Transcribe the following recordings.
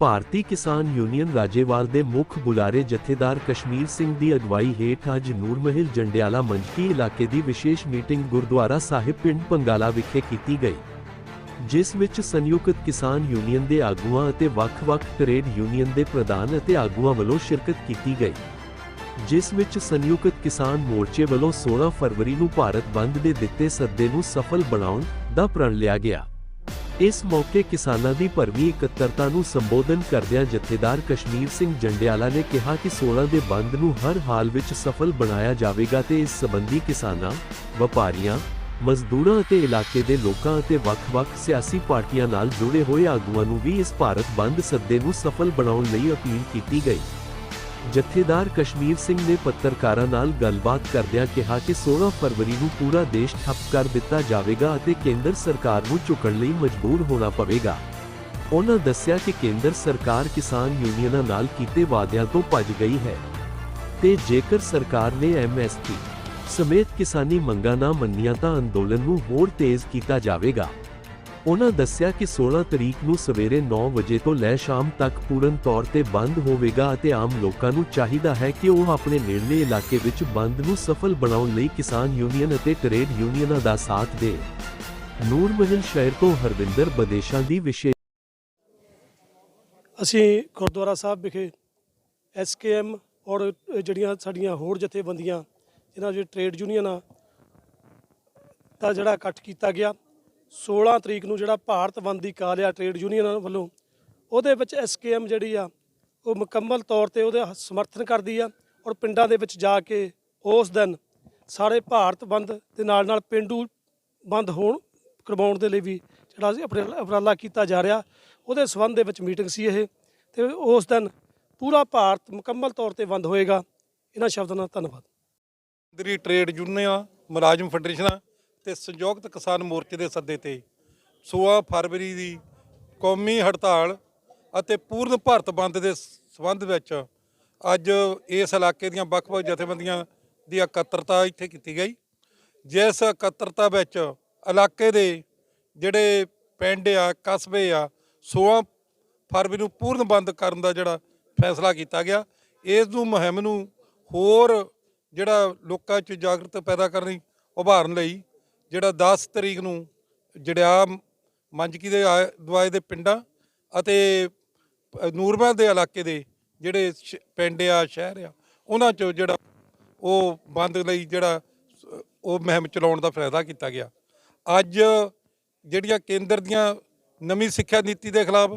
ਭਾਰਤੀ ਕਿਸਾਨ ਯੂਨੀਅਨ ਰਾਜੇਵਾਲ ਦੇ ਮੁੱਖ ਬੁਲਾਰੇ ਜਥੇਦਾਰ ਕਸ਼ਮੀਰ ਸਿੰਘ ਦੀ ਅਗਵਾਈ ਹੇਠ ਅੱਜ ਨੂਰਮਹਿਲ ਜੰਡਿਆਲਾ ਮੰਜਕੀ ਇਲਾਕੇ ਦੀ ਵਿਸ਼ੇਸ਼ ਮੀਟਿੰਗ ਗੁਰਦੁਆਰਾ ਸਾਹਿਬ ਪਿੰਡ ਪੰਗਾਲਾ ਵਿਖੇ ਕੀਤੀ ਗਈ, ਜਿਸ ਵਿੱਚ ਸੰਯੁਕਤ ਕਿਸਾਨ ਯੂਨੀਅਨ ਦੇ ਆਗੂਆਂ ਅਤੇ ਵੱਖ-ਵੱਖ ਟਰੇਡ ਯੂਨੀਅਨ ਦੇ ਪ੍ਰਧਾਨ ਅਤੇ ਆਗੂਆਂ ਵੱਲੋਂ ਸ਼ਿਰਕਤ ਕੀਤੀ ਗਈ, ਜਿਸ ਵਿੱਚ ਸੰਯੁਕਤ ਕਿਸਾਨ ਮੋਰਚੇ ਵੱਲੋਂ 16 ਫਰਵਰੀ ਨੂੰ ਭਾਰਤ ਬੰਦ ਦੇ ਦਿੱਤੇ ਸੱਦੇ ਨੂੰ ਸਫਲ ਬਣਾਉਣ ਦਾ ਪ੍ਰਣ ਲਿਆ ਗਿਆ। ਇਸ ਮੌਕੇ ਕਿਸਾਨਾਂ ਦੀ ਭਰਵੀਂ ਇਕੱਤਰਤਾ ਨੂੰ ਸੰਬੋਧਨ ਕਰਦਿਆਂ ਜਥੇਦਾਰ ਕਸ਼ਮੀਰ ਸਿੰਘ ਜੰਡਿਆਲਾ ਨੇ ਕਿਹਾ ਕਿ 16 ਦੇ ਬੰਦ ਨੂੰ ਹਰ ਹਾਲ ਵਿੱਚ ਸਫਲ ਬਣਾਇਆ ਜਾਵੇਗਾ ਤੇ ਇਸ ਸੰਬੰਧੀ ਕਿਸਾਨਾਂ, ਵਪਾਰੀਆਂ, ਮਜ਼ਦੂਰਾਂ ਅਤੇ ਇਲਾਕੇ ਦੇ ਲੋਕਾਂ ਅਤੇ ਵੱਖ-ਵੱਖ ਸਿਆਸੀ ਪਾਰਟੀਆਂ ਨਾਲ ਜੁੜੇ ਹੋਏ ਆਗੂਆਂ ਨੂੰ ਵੀ ਇਸ ਭਾਰਤ ਬੰਦ ਸੱਦੇ ਨੂੰ ਸਫਲ ਬਣਾਉਣ ਲਈ ਅਪੀਲ ਕੀਤੀ ਗਈ। ਜਥੇਦਾਰ ਕਸ਼ਮੀਰ ਸਿੰਘ ਨੇ ਪੱਤਰਕਾਰਾਂ ਨਾਲ ਗੱਲਬਾਤ ਕਰਦਿਆਂ ਕਿਹਾ ਕਿ 16 ਫਰਵਰੀ ਨੂੰ ਪੂਰਾ ਦੇਸ਼ ਠੱਪ ਕਰ ਦਿੱਤਾ ਜਾਵੇਗਾ ਅਤੇ ਕੇਂਦਰ ਸਰਕਾਰ ਨੂੰ ਝੁਕਣ ਲਈ ਮਜਬੂਰ ਹੋਣਾ ਪਵੇਗਾ। ਉਹਨਾਂ ਦੱਸਿਆ ਕਿ ਕੇਂਦਰ ਸਰਕਾਰ ਕਿਸਾਨ ਯੂਨੀਅਨਾਂ ਨਾਲ ਕੀਤੇ ਵਾਅਦਿਆਂ ਤੋਂ ਭੱਜ ਗਈ ਹੈ ਤੇ ਜੇਕਰ ਸਰਕਾਰ ਨੇ ਐਮਐਸਪੀ ਸਮੇਤ ਕਿਸਾਨੀ ਮੰਗਾਂ ਨਾ ਮੰਨੀਆਂ ਤਾਂ ਅੰਦੋਲਨ ਨੂੰ ਹੋਰ ਤੇਜ਼ ਕੀਤਾ ਜਾਵੇਗਾ। ਉਹਨਾਂ ਦੱਸਿਆ ਕਿ 16 ਤਰੀਕ ਨੂੰ ਸਵੇਰੇ 9 ਵਜੇ ਤੋਂ ਲੈ ਸ਼ਾਮ ਤੱਕ ਪੂਰਨ ਤੌਰ ਤੇ ਬੰਦ ਹੋਵੇਗਾ ਅਤੇ ਆਮ ਲੋਕਾਂ ਨੂੰ ਚਾਹੀਦਾ ਹੈ ਕਿ ਉਹ ਆਪਣੇ ਨੇੜਲੇ ਇਲਾਕੇ ਵਿੱਚ ਬੰਦ ਨੂੰ ਸਫਲ ਬਣਾਉਣ ਲਈ ਕਿਸਾਨ ਯੂਨੀਅਨ ਅਤੇ ਟਰੇਡ ਯੂਨੀਅਨਾਂ ਦਾ ਸਾਥ ਦੇ। ਨੂਰਮਹਿਲ ਸ਼ਹਿਰ ਤੋਂ ਹਰਵਿੰਦਰ ਬਦੇਸ਼ਾਂ ਦੀ ਵਿਸ਼ੇਸ਼ ਅਸੀਂ ਗੁਰਦੁਆਰਾ ਸਾਹਿਬ ਵਿਖੇ ਐਸਕੇਐਮ ਔਰ ਜਿਹੜੀਆਂ ਸਾਡੀਆਂ ਹੋਰ ਜਥੇਬੰਦੀਆਂ, ਇਹਨਾਂ ਦੇ ਟ੍ਰੇਡ ਯੂਨੀਅਨ ਦਾ ਜਿਹੜਾ ਇਕੱਠ ਕੀਤਾ ਗਿਆ। 16 ਤਰੀਕ ਨੂੰ ਜਿਹੜਾ ਭਾਰਤ ਬੰਦ ਦੀ ਕਾਲ ਆ ਟ੍ਰੇਡ ਯੂਨੀਅਨ ਵੱਲੋਂ, ਉਹਦੇ ਵਿੱਚ ਐਸਕੇਐਮ ਜਿਹੜੀ ਆ, ਉਹ ਮੁਕੰਮਲ ਤੌਰ ਤੇ ਉਹਦੇ ਸਮਰਥਨ ਕਰਦੀ ਆ ਔਰ ਪਿੰਡਾਂ ਦੇ ਵਿੱਚ ਜਾ ਕੇ ਉਸ ਦਿਨ ਸਾਰੇ ਭਾਰਤ ਬੰਦ ਦੇ ਨਾਲ ਨਾਲ ਪਿੰਡੂ ਬੰਦ ਹੋਣ ਕਰਵਾਉਣ ਦੇ ਲਈ ਵੀ ਜਿਹੜਾ ਅਸੀਂ ਆਪਣੇ ਉਪਰਾਲਾ ਕੀਤਾ ਜਾ ਰਿਹਾ। ਉਹਦੇ ਸਬੰਧ ਦੇ ਵਿੱਚ ਮੀਟਿੰਗ ਸੀ ਇਹ ਤੇ ਉਸ ਦਿਨ ਪੂਰਾ ਭਾਰਤ ਮੁਕੰਮਲ ਤੌਰ ਤੇ ਬੰਦ ਹੋਏਗਾ। ਇਹਨਾਂ ਸ਼ਬਦਾਂ ਨਾਲ ਧੰਨਵਾਦ। ਕੇਂਦਰੀ ਟ੍ਰੇਡ ਯੂਨੀਅਨਾਂ ਮੁਲਾਜ਼ਮ ਫੈਡਰੇਸ਼ਨਾਂ ਤੇ ਸੰਯੁਕਤ ਕਿਸਾਨ ਮੋਰਚੇ ਦੇ ਸੱਦੇ ਤੇ 16 ਫਰਵਰੀ ਦੀ ਕੌਮੀ ਹੜਤਾਲ ਅਤੇ ਪੂਰਨ ਭਾਰਤ ਬੰਦ ਦੇ ਸਬੰਧ ਵਿੱਚ ਅੱਜ ਇਸ ਇਲਾਕੇ ਦੀਆਂ ਵੱਖ-ਵੱਖ ਜਥੇਬੰਦੀਆਂ ਦੀ ਇਕੱਤਰਤਾ ਇੱਥੇ ਕੀਤੀ ਗਈ। ਜਿਸ ਇਕੱਤਰਤਾ ਵਿੱਚ ਇਲਾਕੇ ਦੇ ਜਿਹੜੇ ਪਿੰਡ ਆ, ਕਸਬੇ ਆ 16 ਫਰਵਰੀ ਨੂੰ ਪੂਰਨ ਬੰਦ ਕਰਨ ਦਾ ਜਿਹੜਾ ਫੈਸਲਾ ਕੀਤਾ ਗਿਆ। ਇਸ ਨੂੰ ਮੁਹਿੰਮ ਨੂੰ ਹੋਰ ਜਿਹੜਾ ਲੋਕਾਂ 'ਚ ਜਾਗਰੂਕਤਾ ਪੈਦਾ ਕਰਨੀ, ਉਭਾਰਨ ਲਈ ਜਿਹੜਾ 10 ਤਰੀਕ ਨੂੰ ਜੜਿਆ ਮੰਜਕੀ ਦੇ ਆਏ- ਦੁਆਏ ਦੇ ਪਿੰਡਾਂ ਅਤੇ ਨੂਰਮਹਿਲ ਦੇ ਇਲਾਕੇ ਦੇ ਜਿਹੜੇ ਸ਼- ਪਿੰਡ ਆ, ਸ਼ਹਿਰ ਆ, ਉਹਨਾਂ 'ਚੋਂ ਜਿਹੜਾ ਉਹ ਬੰਦ ਲਈ ਜਿਹੜਾ ਉਹ ਮੁਹਿੰਮ ਚਲਾਉਣ ਦਾ ਫੈਸਲਾ ਕੀਤਾ ਗਿਆ। ਅੱਜ ਜਿਹੜੀਆਂ ਕੇਂਦਰ ਦੀਆਂ ਨਵੀਂ ਸਿੱਖਿਆ ਨੀਤੀ ਦੇ ਖਿਲਾਫ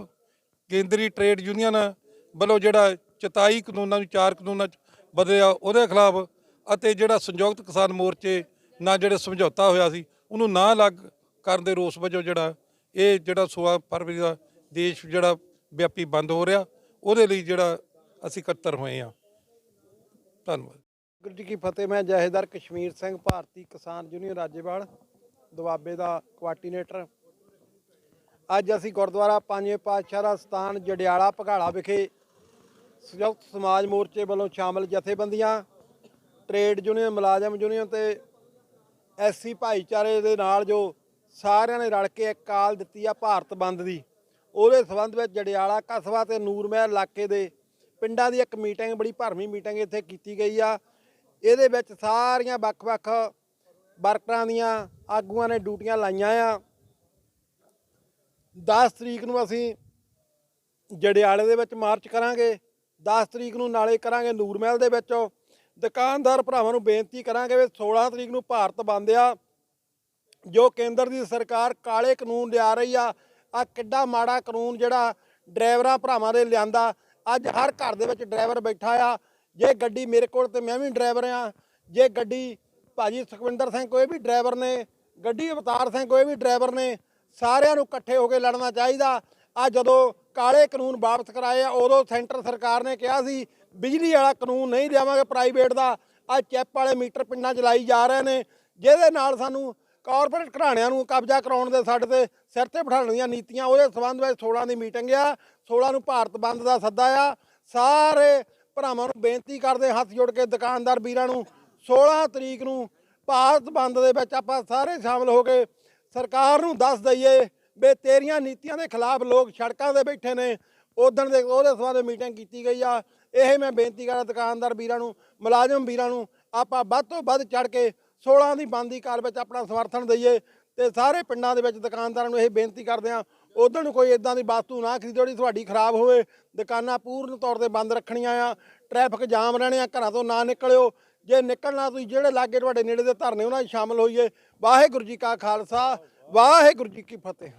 ਕੇਂਦਰੀ ਟ੍ਰੇਡ ਯੂਨੀਅਨ ਵੱਲੋਂ ਜਿਹੜਾ 27 ਕਾਨੂੰਨਾਂ ਨੂੰ ਚਾਰ ਕਾਨੂੰਨਾਂ ਚ ਬਦਲਿਆ ਉਹਦੇ ਖਿਲਾਫ ਅਤੇ ਜਿਹੜਾ ਸੰਯੁਕਤ ਕਿਸਾਨ ਮੋਰਚੇ ਨਾ ਜਿਹੜੇ ਸਮਝੌਤਾ ਹੋਇਆ ਸੀ, ਉਹਨੂੰ ਨਾ ਲੱਗ ਕਰਨ ਦੇ ਰੋਸ ਵਜੋਂ ਜਿਹੜਾ ਇਹ ਜਿਹੜਾ 16 ਫਰਵਰੀ ਦਾ ਦੇਸ਼ ਜਿਹੜਾ ਵਿਆਪੀ ਬੰਦ ਹੋ ਰਿਹਾ, ਉਹਦੇ ਲਈ ਜਿਹੜਾ ਅਸੀਂ ਇਕੱਤਰ ਹੋਏ ਆ ਧੰਨਵਾਦ। ਵਾਹਿਗੁਰੂ ਜੀ ਕੀ ਫਤਿਹ, ਮੈਂ ਜਹੇਦਾਰ ਕਸ਼ਮੀਰ ਸਿੰਘ, ਭਾਰਤੀ ਕਿਸਾਨ ਯੂਨੀਅਨ ਰਾਜੇਵਾਲ, ਦੁਆਬੇ ਦਾ ਕੋਆਰਡੀਨੇਟਰ ਅੱਜ ਅਸੀਂ ਗੁਰਦੁਆਰਾ ਪੰਜਵੇਂ ਪਾਤਸ਼ਾਹ ਦਾ ਸਥਾਨ ਜੜਿਆਲਾ ਭਗਾਲਾ ਵਿਖੇ ਸੰਯੁਕਤ ਸਮਾਜ ਮੋਰਚੇ ਵੱਲੋਂ ਸ਼ਾਮਲ ਜਥੇਬੰਦੀਆਂ, ਟ੍ਰੇਡ ਯੂਨੀਅਨ, ਮੁਲਾਜ਼ਮ ਯੂਨੀਅਨ ਤੇ ਐਸਸੀ ਭਾਈਚਾਰੇ ਦੇ ਨਾਲ ਜੋ ਸਾਰਿਆਂ ਨੇ ਰਲ ਕੇ ਇੱਕ ਕਾਲ ਦਿੱਤੀ ਆ ਭਾਰਤ ਬੰਦ ਦੀ, ਉਹਦੇ ਸੰਬੰਧ ਵਿੱਚ ਜੜਿਆਲਾ ਕਸਬਾ ਤੇ ਨੂਰਮਹਿਲ ਇਲਾਕੇ ਦੇ ਪਿੰਡਾਂ ਦੀ ਇੱਕ ਮੀਟਿੰਗ, ਬੜੀ ਭਰਵੀਂ ਮੀਟਿੰਗ ਇੱਥੇ ਕੀਤੀ ਗਈ ਆ। ਇਹਦੇ ਵਿੱਚ ਸਾਰੀਆਂ ਵੱਖ-ਵੱਖ ਵਰਕਰਾਂ ਦੀਆਂ ਆਗੂਆਂ ਨੇ ਡਿਊਟੀਆਂ ਲਾਈਆਂ ਆ। 10 ਤਰੀਕ ਨੂੰ ਅਸੀਂ ਜੜਿਆਲੇ ਦੇ ਵਿੱਚ ਮਾਰਚ ਕਰਾਂਗੇ 10 ਤਰੀਕ ਨੂੰ ਨਾਲੇ ਕਰਾਂਗੇ ਨੂਰਮਹਿਲ ਦੇ ਵਿੱਚ। ਦੁਕਾਨਦਾਰ ਭਰਾਵਾਂ ਨੂੰ ਬੇਨਤੀ ਕਰਾਂਗੇ ਵੀ 16 ਤਰੀਕ ਨੂੰ ਭਾਰਤ ਬੰਦ ਆ। ਜੋ ਕੇਂਦਰ ਦੀ ਸਰਕਾਰ ਕਾਲੇ ਕਾਨੂੰਨ ਲਿਆ ਰਹੀ ਆ ਆ ਕਿੱਡਾ ਮਾੜਾ ਕਾਨੂੰਨ ਜਿਹੜਾ ਡਰਾਈਵਰਾਂ ਭਰਾਵਾਂ ਦੇ ਲਿਆਂਦਾ। ਅੱਜ ਹਰ ਘਰ ਦੇ ਵਿੱਚ ਡਰਾਈਵਰ ਬੈਠਾ ਆ। ਜੇ ਗੱਡੀ ਮੇਰੇ ਕੋਲ ਤੇ ਮੈਂ ਵੀ ਡਰਾਈਵਰ ਆ। ਜੇ ਗੱਡੀ ਭਾਜੀ ਸੁਖਵਿੰਦਰ ਸਿੰਘ ਕੋਈ ਵੀ ਡਰਾਈਵਰ ਨੇ, ਗੱਡੀ ਅਵਤਾਰ ਸਿੰਘ ਕੋਈ ਵੀ ਡਰਾਈਵਰ ਨੇ, ਸਾਰਿਆਂ ਨੂੰ ਇਕੱਠੇ ਹੋ ਕੇ ਲੜਨਾ ਚਾਹੀਦਾ। ਆ ਜਦੋਂ ਕਾਲੇ ਕਾਨੂੰਨ ਵਾਪਸ ਕਰਾਏ ਆ, ਉਦੋਂ ਸੈਂਟਰ ਸਰਕਾਰ ਨੇ ਕਿਹਾ ਸੀ ਬਿਜਲੀ ਵਾਲਾ ਕਾਨੂੰਨ ਨਹੀਂ ਲਿਆਵਾਂਗੇ ਪ੍ਰਾਈਵੇਟ ਦਾ। ਆ ਚੈਪ ਵਾਲੇ ਮੀਟਰ ਪਿੰਡਾਂ 'ਚ ਲਾਈ ਜਾ ਰਹੇ ਨੇ, ਜਿਹਦੇ ਨਾਲ ਸਾਨੂੰ ਕਾਰਪੋਰੇਟ ਘਰਾਣਿਆਂ ਨੂੰ ਕਬਜ਼ਾ ਕਰਾਉਣ ਦੇ ਸਾਡੇ ਤੇ ਸਿਰ ਤੇ ਬਿਠਾਉਣ ਦੀਆਂ ਨੀਤੀਆਂ, ਉਹਦੇ ਸਬੰਧ ਵਿੱਚ 16 ਦੀ ਮੀਟਿੰਗ ਆ 16 ਨੂੰ ਭਾਰਤ ਬੰਦ ਦਾ ਸੱਦਾ ਆ। ਸਾਰੇ ਭਰਾਵਾਂ ਨੂੰ ਬੇਨਤੀ ਕਰਦੇ ਹੱਥ ਜੋੜ ਕੇ ਦੁਕਾਨਦਾਰ ਵੀਰਾਂ ਨੂੰ 16 ਤਰੀਕ ਨੂੰ ਭਾਰਤ ਬੰਦ ਦੇ ਵਿੱਚ ਆਪਾਂ ਸਾਰੇ ਸ਼ਾਮਲ ਹੋ ਕੇ ਸਰਕਾਰ ਨੂੰ ਦੱਸ ਦਈਏ ਵੀ ਤੇਰੀਆਂ ਨੀਤੀਆਂ ਦੇ ਖਿਲਾਫ ਲੋਕ ਸੜਕਾਂ ਤੇ ਬੈਠੇ ਨੇ। ਉਦੋਂ ਦੇ ਉਹਦੇ ਸਬੰਧ ਮੀਟਿੰਗ ਕੀਤੀ ਗਈ ਆ। ਇਹ ਮੈਂ ਬੇਨਤੀ ਕਰਾਂ ਦੁਕਾਨਦਾਰ ਵੀਰਾਂ ਨੂੰ, ਮੁਲਾਜ਼ਮ ਵੀਰਾਂ ਨੂੰ, ਆਪਾਂ ਵੱਧ ਤੋਂ ਵੱਧ ਚੜ ਕੇ 16 ਦੀ ਬੰਦੀ ਕਾਰ ਵਿੱਚ ਆਪਣਾ ਸਮਰਥਨ ਦਈਏ ਤੇ ਸਾਰੇ ਪਿੰਡਾਂ ਦੇ ਵਿੱਚ ਦੁਕਾਨਦਾਰਾਂ ਨੂੰ ਇਹ ਬੇਨਤੀ ਕਰਦੇ ਆ ਉਦੋਂ ਨੂੰ ਕੋਈ ਇਦਾਂ ਦੀ ਵਸਤੂ ਨਾ ਖਰੀਦੋ ਜਿਹੜੀ ਤੁਹਾਡੀ ਖਰਾਬ ਹੋਵੇ। ਦੁਕਾਨਾਂ ਪੂਰਨ ਤੌਰ ਤੇ ਬੰਦ ਰੱਖਣੀਆਂ ਆ, ਟ੍ਰੈਫਿਕ ਜਾਮ ਰਹਿਣੇ ਆ, ਘਰਾਂ ਤੋਂ ਨਾ ਨਿਕਲਿਓ। ਜੇ ਨਿਕਲਣਾ ਤੁਸੀਂ ਜਿਹੜੇ ਲਾਗੇ ਤੁਹਾਡੇ ਨੇੜੇ ਦੇ ਧਰਨੇ, ਉਹਨਾਂ 'ਚ ਸ਼ਾਮਲ ਹੋਈਏ। ਵਾਹਿਗੁਰੂ ਜੀ ਕਾ ਖਾਲਸਾ, ਵਾਹਿਗੁਰੂ ਜੀ ਕੀ ਫਤਿਹ।